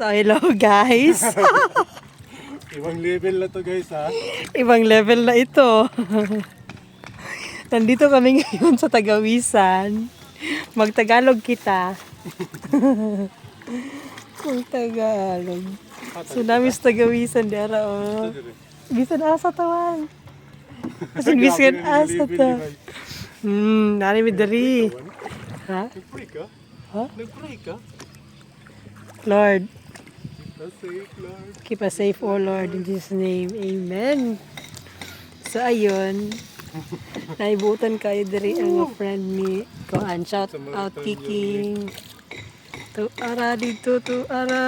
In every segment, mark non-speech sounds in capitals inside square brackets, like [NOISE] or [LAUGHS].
So, hello guys. [LAUGHS] Ibang level na to guys ha. Ibang level na ito. Nandito kami ngayon sa Tagawisan. Magtagalog kita. [LAUGHS] Magtagalog. Tsunami sa Tagawisan dara oh. Bisan asa tawan. [LAUGHS] Kasi bisan asa ta. Hmm, nari mi diri. Ha? Nag-pray ka? Ha? Nag-pray ka? Lord, That's safe Lord. keep us safe, O Lord, in Jesus' name. Amen. So, ayun. [LAUGHS] Naibutan kayo diri ang friend ni Koan. Shout out Kiking. To ara dito to ara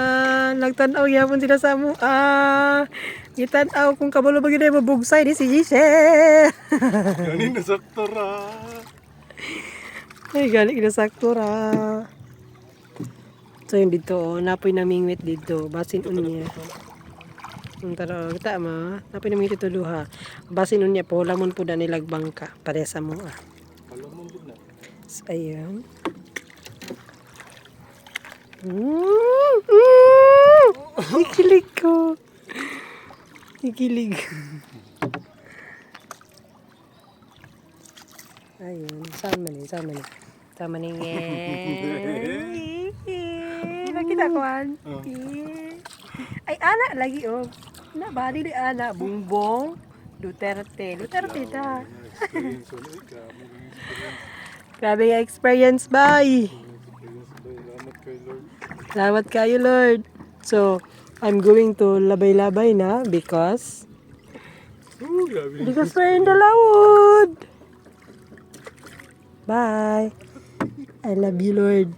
nagtanaw yapon sila sa mo. Ah, gitanaw kung kabalo ba gyud mabugsay ni si Giselle. Ganin na sakto ra. Ay, galing na sakto ra. So, yun dito, oh, napoy namingwit dito. Basin unya. Ang taro, kita ma. Napoy namingwit dito luha. Basin unya po, lamon po na nilagbang ka. Pare sa mo ah. Mo. So, ayun. Mm, mm, Ikilig ko. Ikilig. Ayun, sama ni, sama ni. Sama ni [LAUGHS] ko an. Oh. Ay, ana lagi oh. Na bali di ana Bungbong Duterte. Duterte ta. [LAUGHS] Grabe nga experience, bye. Experience ba? Salamat kay Lord. Salamat kayo, Lord. So, I'm going to labay-labay na because Oh, grabe. because we're in the Lawod. Bye. I love you, Lord.